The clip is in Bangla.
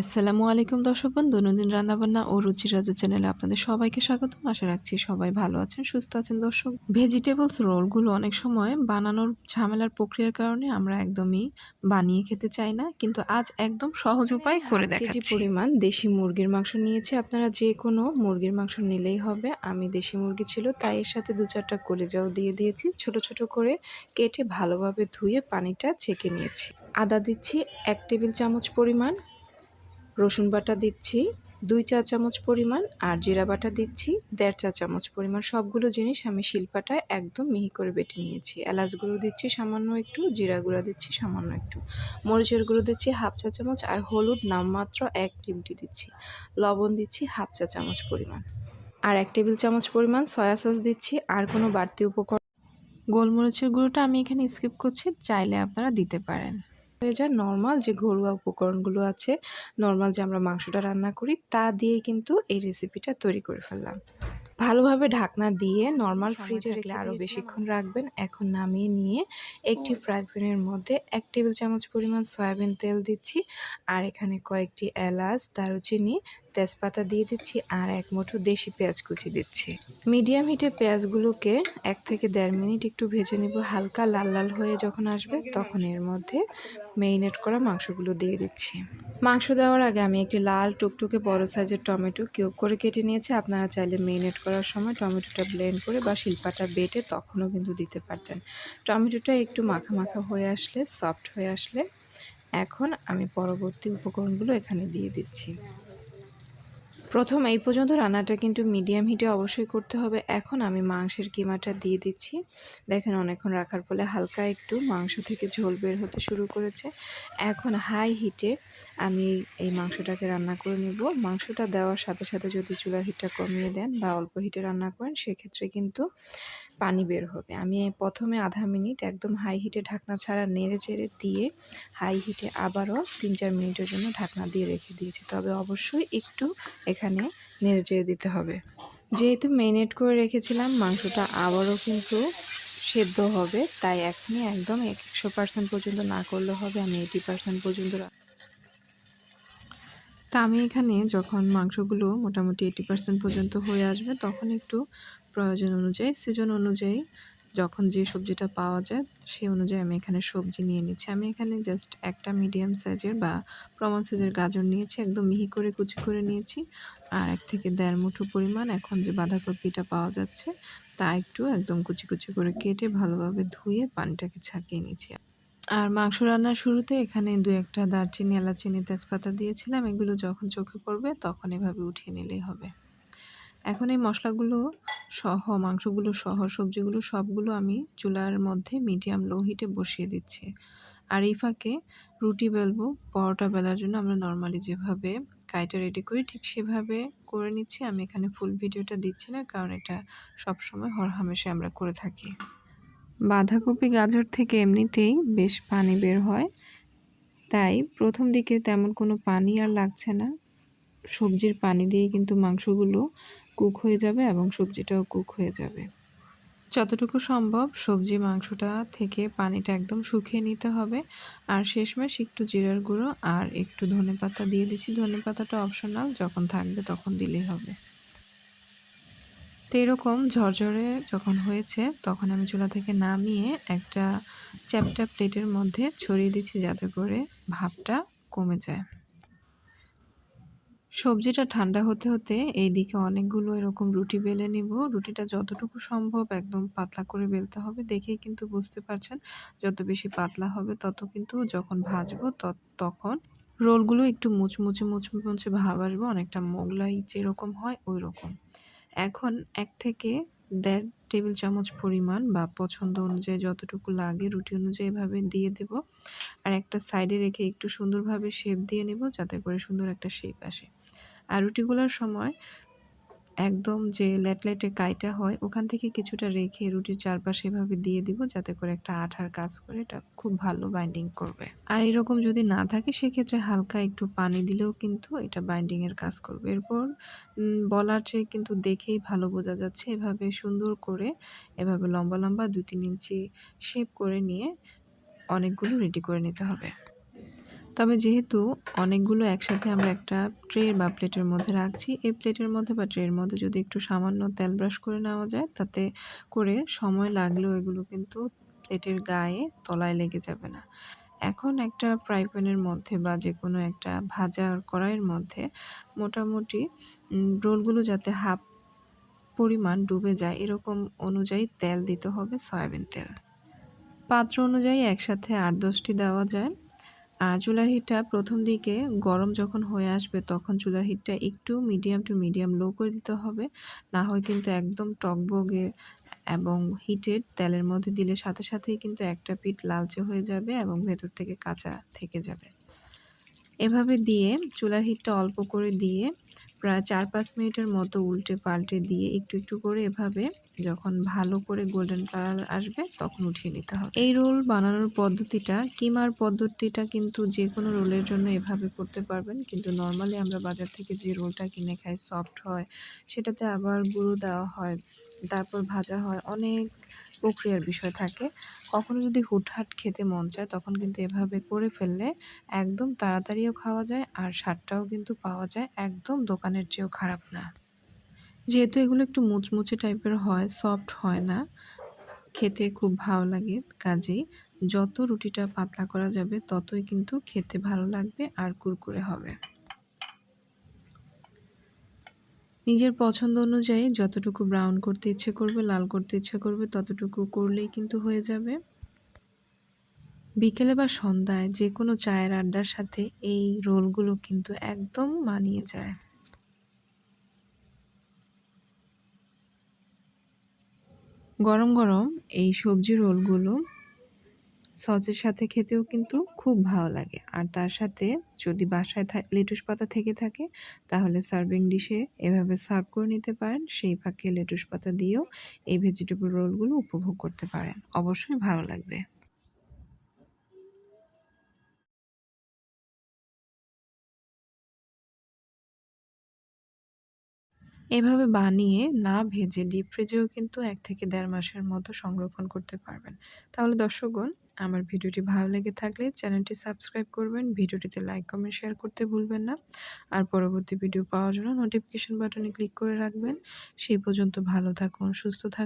আসসালামু আলাইকুম দর্শক বন্ধু দৈনন্দিন রান্নাবান্না ও রুচি রাজু চ্যানেলে আপনাদের সবাইকে স্বাগত আশা রাখছি সবাই ভালো আছেন সুস্থ আছেন দর্শক। ভেজিটেবলস রোলগুলো অনেক সময় বানানোর ঝামেলার প্রক্রিয়ার কারণে আমরা একদমই বানিয়ে খেতে চাই না কিন্তু আজ একদম সহজ উপায় করে দেখাচ্ছি কেজি পরিমাণ দেশি মুরগির মাংস নিয়েছি। আপনারা যে কোনো মুরগির মাংস নিলেই হবে। আমি দেশি মুরগি ছিল তাই এর সাথে দু চারটা কলেজাও দিয়ে দিয়েছি। ছোট ছোট করে কেটে ভালোভাবে ধুয়ে পানিটা ছেঁকে নিয়েছি। আদা দিচ্ছি এক টেবিল চামচ পরিমাণ। রসুন বাটা দিচ্ছি, দুই চা চামচ পরিমাণ, আর জিরা বাটা দিচ্ছি, দেড় চা চামচ পরিমাণ। সবগুলো জিনিস আমি শিলপাটায় একদম মিহি করে বেটে নিয়েছি। এলাচ গুঁড়ো দিচ্ছি সামান্য একটু, জিরা গুঁড়া দিচ্ছি সামান্য একটু। মরিচের গুঁড়ো দিচ্ছি হাফ চা চামচ, আর হলুদ নামমাত্র এক চিমটি দিচ্ছি। লবণ দিচ্ছি হাফ চা চামচ পরিমাণ। আর এক টেবিল চামচ পরিমাণ সয়া সস দিচ্ছি, আর কোনো বাড়তি উপকরণ গোলমরিচের গুঁড়োটা আমি এখানে স্কিপ করছি, চাইলে আপনারা দিতে পারেন। হয়ে যায়। নর্মাল যে ঘরোয়া উপকরণগুলো আছে নর্মাল যে আমরা মাংসটা রান্না করি তা দিয়ে কিন্তু এই রেসিপিটা তৈরি করে ফেললাম। ভালোভাবে ঢাকনা দিয়ে নর্মাল ফ্রিজে রেখে আরও বেশিক্ষণ রাখবেন। এখন নামিয়ে নিয়ে একটি ফ্রাই প্যানের মধ্যে এক টেবিল চামচ পরিমাণ সয়াবিন তেল দিচ্ছি। আর এখানে কয়েকটি এলাচ দারুচিনি তেজপাতা দিয়ে দিচ্ছি আর এক মুঠো দেশি পেঁয়াজ কুচি দিচ্ছি। মিডিয়াম হিটে পেঁয়াজগুলোকে এক থেকে দেড় মিনিট একটু ভেজে নিব। হালকা লাল লাল হয়ে যখন আসবে তখন এর মধ্যে মেরিনেট করা মাংসগুলো দিয়ে দিচ্ছি। মাংস দেওয়ার আগে আমি একটি লাল টুকটুকে বড় সাইজের টমেটো কিউব করে কেটে নিয়েছি। আপনারা চাইলে মেরিনেট করার সময় টমেটোটা ব্লেন্ড করে বা শিল্পাটা বেটে তখনও কিন্তু দিতে পারতেন। টমেটোটা একটু মাখা মাখা হয়ে আসলে, সফট হয়ে আসলে এখন আমি পরবর্তী উপকরণগুলো এখানে দিয়ে দিচ্ছি। প্রথম এই পর্যন্ত রান্নাটা কিন্তু মিডিয়াম হিটে অবশ্যই করতে হবে। এখন আমি মাংসের কিমাটা দিয়ে দিচ্ছি। দেখেন অনেকক্ষণ রাখার ফলে হালকা একটু মাংস থেকে ঝোল বের হতে শুরু করেছে। এখন হাই হিটে আমি এই মাংসটাকে রান্না করে নিব। মাংসটা দেওয়ার সাথে সাথে যদি চুলার হিটটা কমিয়ে দেন বা অল্প হিটে রান্না করেন, সেক্ষেত্রে কিন্তু পানি বের হবে। আমি প্রথমে আধা মিনিট একদম হাই হিটে ঢাকনা ছাড়া নেড়ে চেড়ে দিয়ে হাই হিটে আবারও তিন চার মিনিটের জন্য ঢাকনা দিয়ে রেখে দিয়েছি। তবে অবশ্যই একটু এখানে নেড়ে চেড়ে দিতে হবে। যেহেতু মেরিনেট করে রেখেছিলাম, মাংসটা আবারও কিন্তু সেদ্ধ হবে। তাই এখনই একদম একশো পার্সেন্ট পর্যন্ত না করলে হবে। আমি এইটি পার্সেন্ট পর্যন্ত তা আমি এখানে যখন মাংসগুলো মোটামুটি এইটি পার্সেন্ট পর্যন্ত হয়ে আসবে, তখন একটু প্রয়োজন অনুযায়ী সিজন অনুযায়ী যখন যে সবজিটা পাওয়া যায়, সেই অনুযায়ী আমি এখানে সবজি নিয়ে নিচ্ছি। আমি এখানে জাস্ট একটা মিডিয়াম সাইজের বা প্রমাণ সাইজের গাজর নিয়েছি, একদম মিহি করে কুচি করে নিয়েছি। আর এক থেকে দেড় মুঠো পরিমাণ এখন যে বাঁধাকপিটা পাওয়া যাচ্ছে, তা একটু একদম কুচি কুচি করে কেটে ভালোভাবে ধুয়ে পানিটাকে ছাকিয়ে নিয়েছি আর মাংস রান্নার শুরুতে এখানে দু একটা দারচিনি, এলাচিনি তেজপাতা দিয়েছিলাম। এগুলো যখন চোখে পড়বে তখন এভাবে উঠিয়ে নিলেই হবে। এখন এই মশলাগুলো সহ, মাংসগুলো সহ, সবজিগুলো সবগুলো আমি চুলার মধ্যে মিডিয়াম লো হিটে বসিয়ে দিচ্ছি। আর এই ফাঁকে রুটি বেলবো, পরোটা বেলার জন্য আমরা নর্মালি যেভাবে কাইটা রেডি করি ঠিক সেভাবে করে নিচ্ছি। আমি এখানে ফুল ভিডিওটা দিচ্ছি না কারণ এটা সবসময় হরহামেশে আমরা করে থাকি। বাঁধাকপি, গাজর থেকে এমনিতেই বেশ পানি বের হয়। তাই প্রথম দিকে তেমন কোনো পানি আর লাগছে না। সবজির পানি দিয়ে কিন্তু মাংসগুলো কুক হয়ে যাবে এবং সবজিটাও কুক হয়ে যাবে। যতটুকু সম্ভব সবজি মাংসটা থেকে পানিটা একদম শুকিয়ে নিতে হবে। আর শেষমেশ একটু জিরার গুঁড়ো আর একটু ধনে পাতা দিয়ে দিচ্ছি। ধনে পাতাটা অপশনাল যখন থাকবে তখন দিলেই হবে। তো এরকম ঝরঝরে যখন হয়েছে, তখন আমি চুলা থেকে নামিয়ে একটা চ্যাপটা প্লেটের মধ্যে ছড়িয়ে দিচ্ছি যাতে করে ভাবটা কমে যায়। সবজিটা ঠান্ডা হতে হতে এইদিকে অনেকগুলো এরকম রুটি বেলে নিব। রুটিটা যতটুকু সম্ভব একদম পাতলা করে বেলতে হবে। দেখেই কিন্তু বুঝতে পারছেন, যত বেশি পাতলা হবে তত কিন্তু যখন ভাজবো তখন রোলগুলো একটু মুচমুচে মুচমুচে ভাব অনেকটা মোগলাই যেরকম হয় ওই রকম এখন এক থেকে দেড় টেবিল চামচ পরিমাণ বা পছন্দ অনুযায়ী যতটুকু লাগে রুটি অনুযায়ী এভাবে দিয়ে দেব। আর একটা সাইডে রেখে একটু সুন্দরভাবে শেপ দিয়ে নেব যাতে করে সুন্দর একটা শেপ আসে। আর রুটিগুলোর সময় একদম যে ল্যাটলাইটে কাইটা হয়, ওখান থেকে কিছুটা রেখে রুটির চারপাশে এভাবে দিয়ে দিব, যাতে করে একটা আঠার কাজ করে এটা খুব ভালো বাইন্ডিং করবে। আর এরকম যদি না থাকে, সেক্ষেত্রে হালকা একটু পানি দিলেও কিন্তু এটা বাইন্ডিংয়ের কাজ করবে। এরপর বলার চেয়ে কিন্তু দেখেই ভালো বোঝা যাচ্ছে, এভাবে সুন্দর করে, এভাবে লম্বা লম্বা দু তিন ইঞ্চি শেপ করে নিয়ে অনেকগুলো রেডি করে নিতে হবে। তবে যেহেতু অনেকগুলো একসাথে আমরা একটা ট্রে বা প্লেটের মধ্যে রাখছি, এই প্লেটের মধ্যে বা ট্রের মধ্যে যদি একটু সামান্য তেল ব্রাশ করে নেওয়া যায়, তাতে করে সময় লাগলেও এগুলো কিন্তু প্লেটের গায়ে তলায় লেগে যাবে না। এখন একটা ফ্রাই প্যানের মধ্যে বা যে কোনো একটা ভাজা কড়াইয়ের মধ্যে মোটামুটি রোলগুলো যাতে হাফ পরিমাণ ডুবে যায়, এরকম অনুযায়ী তেল দিতে হবে, সয়াবিন তেল। পাত্র অনুযায়ী একসাথে আট দশটি দেওয়া যায়। আর চুলার হিটটা প্রথম দিকে গরম যখন হয়ে আসবে তখন চুলার হিটটা একটু মিডিয়াম টু মিডিয়াম লো করে দিতে হবে। না হয় কিন্তু একদম টকবগে এবং হিটের তেলের মধ্যে দিলে সাথে সাথেই কিন্তু একটা পিঠ লালচে হয়ে যাবে এবং ভেতর থেকে কাঁচা থেকে যাবে। এভাবে দিয়ে চুলার হিটটা অল্প করে দিয়ে প্রায় চার পাঁচ মিনিটের মতো উল্টে পাল্টে দিয়ে একটু একটু করে এভাবে যখন ভালো করে গোল্ডেন কালার আসবে তখন উঠিয়ে নিতে হবে। এই রোল বানানোর পদ্ধতিটা কিমার পদ্ধতিটা কিন্তু যে কোনো রোলের জন্য এভাবে করতে পারবেন। কিন্তু নর্মালি আমরা বাজার থেকে যে রোলটা কিনে খাই সফট হয়, সেটাতে আবার গুঁড়ো দেওয়া হয়, তারপর ভাজা হয়, অনেক প্রক্রিয়ার বিষয় থাকে। কখনো যদি হুটহাট খেতে মন চায়, তখন কিন্তু এভাবে করে ফেললে একদম তাড়াতাড়িও খাওয়া যায় আর স্বাদটাও কিন্তু পাওয়া যায়। একদম দোকানের চেয়েও খারাপ না। যেহেতু এগুলো একটু মুচমুচে টাইপের হয়, সফট হয় না, খেতে খুব ভালো লাগে কাজেই। যত রুটিটা পাতলা করা যাবে, ততই কিন্তু খেতে ভালো লাগবে আর কুরকুরে হবে। নিজের পছন্দ অনুযায়ী যতটুকু ব্রাউন করতে ইচ্ছে করবে, লাল করতে ইচ্ছে করবে, ততটুকু করলেই কিন্তু হয়ে যাবে। বিকেলে বা সন্ধ্যায় যে কোনো চায়ের আড্ডার সাথে এই রোলগুলো কিন্তু একদম মানিয়ে যায়। গরম গরম এই সবজি রোলগুলো সসের সাথে খেতেও কিন্তু খুব ভালো লাগে। আর তার সাথে যদি বাসায় লেটুস পাতা থেকে থাকে, তাহলে সার্ভিং ডিশে এভাবে সার্ভ করে নিতে পারেন। সেই ফাঁকে লেটুস পাতা দিয়েও এই ভেজিটেবল রোলগুলো উপভোগ করতে পারেন। অবশ্যই ভালো লাগবে। এভাবে বানিয়ে না ভেজে ডিপ ফ্রিজেও কিন্তু এক থেকে দেড় মাসের মতো সংরক্ষণ করতে পারবেন। তাহলে দর্শকগণ, আমার ভিডিওটি ভালো লেগে থাকলে চ্যানেলটি সাবস্ক্রাইব করবেন, ভিডিওটিতে লাইক কমেন্ট শেয়ার করতে ভুলবেন না। আর পরবর্তী ভিডিও পাওয়ার জন্য নোটিফিকেশন বাটনে ক্লিক করে রাখবেন। সেই পর্যন্ত ভালো থাকুন, সুস্থ থাকুন।